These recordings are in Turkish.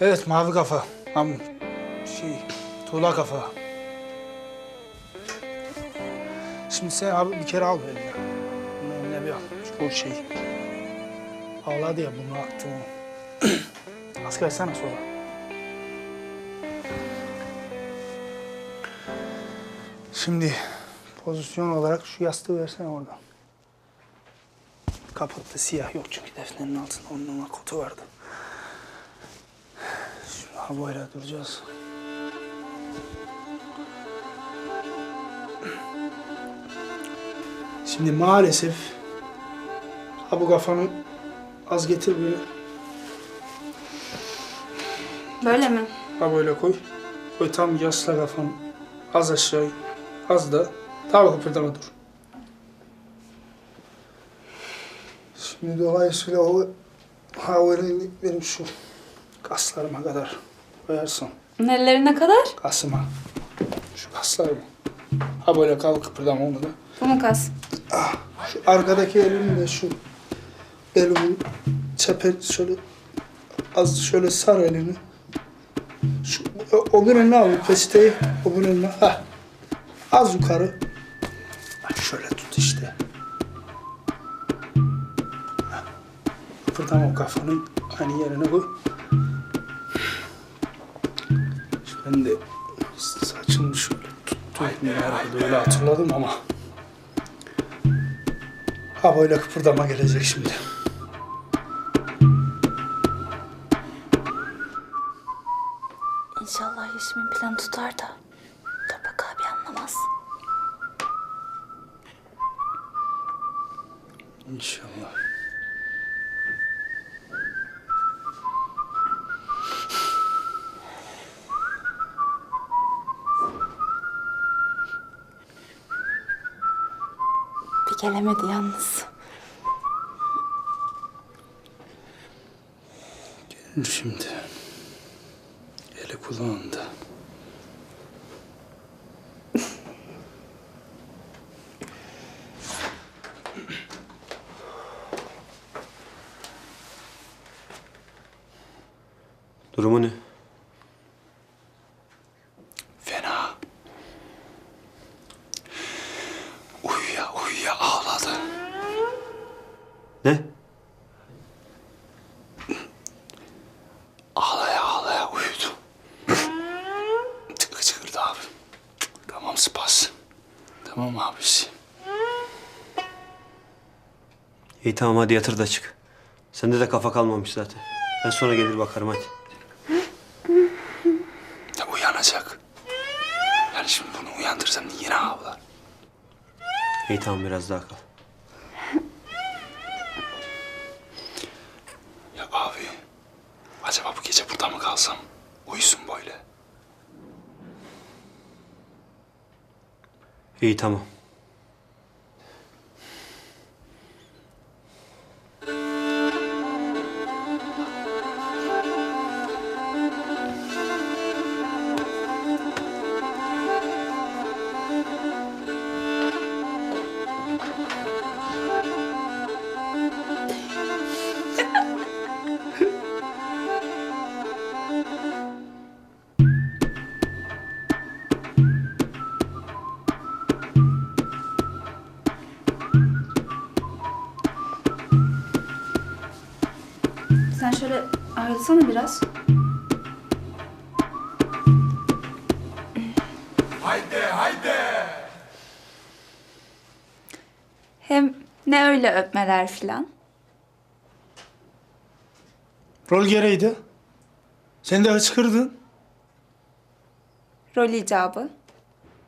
Evet mavi kafa. Am şey tuğla kafa. Şimdi sen abi bir kere al eline. Bunu eline bir al. Şu o şey. Ağladı ya bunu aktı onu. Az versene sola. Şimdi pozisyon olarak şu yastığı versene oradan. Kapattı siyah yok çünkü defnerin altında onun kotu vardı. Ha böyle duracağız. Şimdi maalesef ha bu kafanı az getir böyle. Böyle mi? Ha böyle koy. Koy tam yasla kafanı. Az aşağı. Az da. Daha kıpırdama dur. Şimdi dolayısıyla o ha öyle benim şu kaslarıma kadar koyarsın. Nelerine kadar? Kasıma. Şu kaslarıma. Ha böyle kal kıpırdama onu da. Bu mu kas? Ah, şu arkadaki elimi de şu elimi çepe şöyle az şöyle sar elini. Şu, bir eline al peçeteyi. O bir eline. Ha. Az yukarı. Bak şöyle tut işte. Kıpırdama o kafanı aynı yerine koy. Ben de saçını şöyle tuttum. Nerede öyle hatırladım ama. Ha böyle kıpırdama gelecek şimdi. İnşallah Yeşim'in planı tutar da Toprak abi anlamaz. İnşallah. Gelemedi yalnız. Gelir şimdi. Eli kulağında. Durumu ne? Tamam abisi. İyi tamam hadi yatır da çık. Sende de kafa kalmamış zaten. Ben sonra gelir bakarım hadi. Ya uyanacak. Yani şimdi bunu uyandırsam yine ağlar. İyi tamam biraz daha kal. Ya abi, acaba bu gece burada mı kalsam? Uyusun böyle. İyi tamam. Sen şöyle ayrılsana biraz. Hem ne öyle öpmeler filan. Rol gereğiydi. Sen de hıçkırdın. Rol icabı.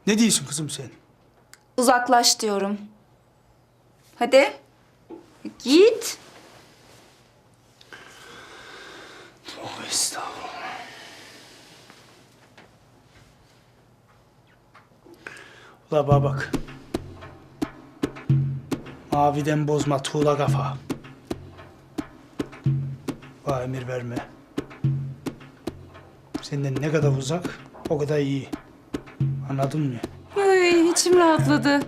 Ne diyorsun kızım sen? Uzaklaş diyorum. Hadi. Git. Ula bana bak. Maviden bozma tuğla kafa. Bana emir verme. Senden ne kadar uzak o kadar iyi. Anladın mı? Ay, içim rahatladı.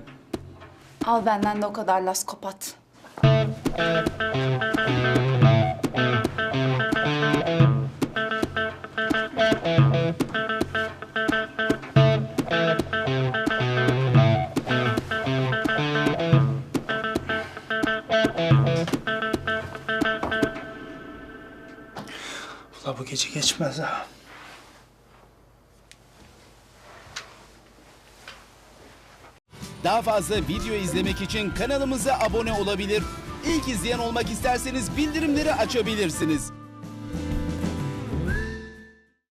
Al benden de o kadar las kopat. Ula bu gece geçmez ha. Daha fazla video izlemek için kanalımıza abone olabilir. İlk izleyen olmak isterseniz bildirimleri açabilirsiniz.